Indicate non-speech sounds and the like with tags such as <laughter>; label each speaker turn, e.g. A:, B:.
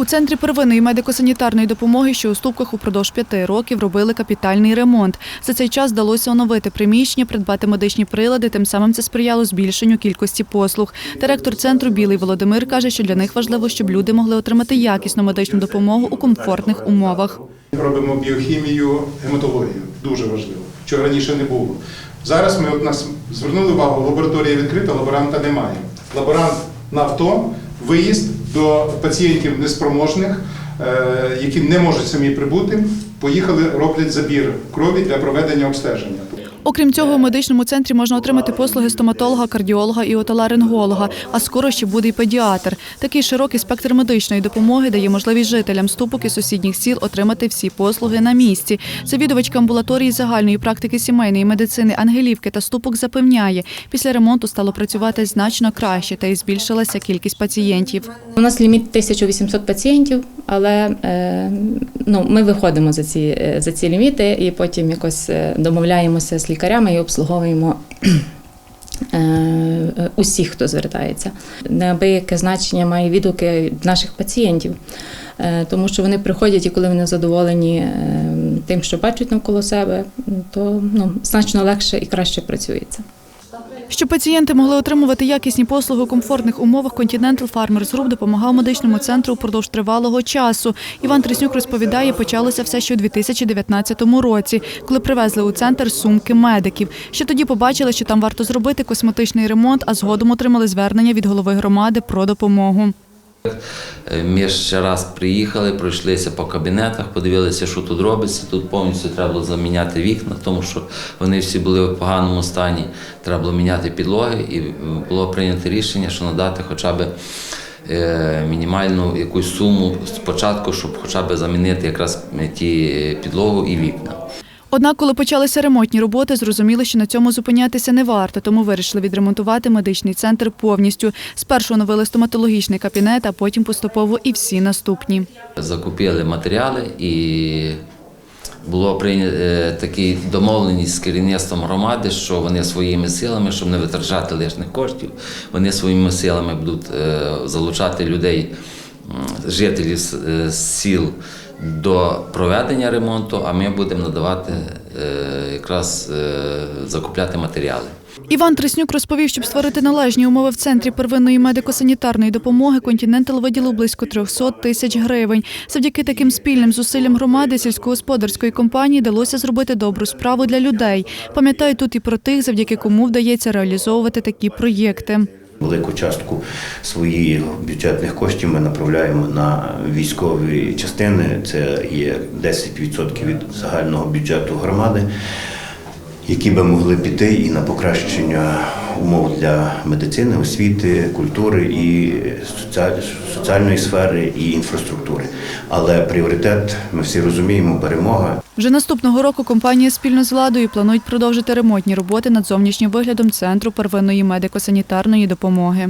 A: У центрі первинної медико-санітарної допомоги, що у Ступках упродовж п'яти років робили капітальний ремонт. За цей час вдалося оновити приміщення, придбати медичні прилади. Тим самим це сприяло збільшенню кількості послуг. Директор центру Білий Володимир каже, що для них важливо, щоб люди могли отримати якісну медичну допомогу у комфортних умовах.
B: Робимо біохімію, гематологію. Дуже важливо, чого раніше не було. Зараз ми от нас звернули увагу, лабораторія відкрита, лаборанта немає. Лаборант на авто, виїзд до пацієнтів неспроможних, е, які не можуть самі прибути, поїхали, роблять забір крові для проведення обстеження.
A: Окрім цього, у медичному центрі можна отримати послуги стоматолога, кардіолога і отоларинголога, а скоро ще буде й педіатр. Такий широкий спектр медичної допомоги дає можливість жителям ступок і сусідніх сіл отримати всі послуги на місці. Завідувачка амбулаторії загальної практики сімейної медицини Ангелівки та ступок запевняє, після ремонту стало працювати значно краще та й збільшилася кількість пацієнтів.
C: У нас ліміт 1800 пацієнтів, але е, ну, ми виходимо за ці, е, за ці ліміти і потім якось е, домовляємося з лікарями і обслуговуємо <clears throat> е, усіх, хто звертається. Неабияке значення має відгуки наших пацієнтів, е, тому що вони приходять і коли вони задоволені е, тим, що бачать навколо себе, то ну, значно легше і краще працюється.
A: Щоб пацієнти могли отримувати якісні послуги у комфортних умовах, Continental Farmers Group допомагав медичному центру упродовж тривалого часу. Іван Треснюк розповідає, почалося все ще у 2019 році, коли привезли у центр сумки медиків. Ще тоді побачили, що там варто зробити косметичний ремонт, а згодом отримали звернення від голови громади про допомогу.
D: Е, Ми ще раз приїхали, пройшлися по кабінетах, подивилися, що тут робиться. Тут повністю треба було заміняти вікна, тому що вони всі були в поганому стані. Треба було міняти підлоги, і було прийнято рішення, що надати хоча б е, мінімальну якусь суму спочатку, щоб хоча б замінити якраз ті підлогу і вікна.
A: Однак, коли почалися ремонтні роботи, зрозуміли, що на цьому зупинятися не варто, тому вирішили відремонтувати медичний центр повністю. Спершу оновили стоматологічний кабінет, а потім поступово і всі наступні.
D: Закупили матеріали і було прийнято такі домовленість з керівництвом громади, що вони своїми силами, щоб не витрачати лишних коштів, вони своїми силами будуть е, залучати людей, жителів е, сіл до проведення ремонту, а ми будемо надавати е, якраз е, закупляти матеріали.
A: Іван Треснюк розповів, щоб створити належні умови в центрі первинної медико-санітарної допомоги, Континентал виділив близько 300 тисяч гривень. Завдяки таким спільним зусиллям громади сільськогосподарської компанії вдалося зробити добру справу для людей. Пам'ятаю тут і про тих, завдяки кому вдається реалізовувати такі проєкти.
E: Велику частку своїх бюджетних коштів ми направляємо на військові частини. Це є 10% від загального бюджету громади, які би могли піти і на покращення умов для медицини, освіти, культури і соціаль- соціальної сфери і інфраструктури. Але пріоритет, ми всі розуміємо, перемога.
A: Вже наступного року компанія спільно з владою планують продовжити ремонтні роботи над зовнішнім виглядом центру первинної медико-санітарної допомоги.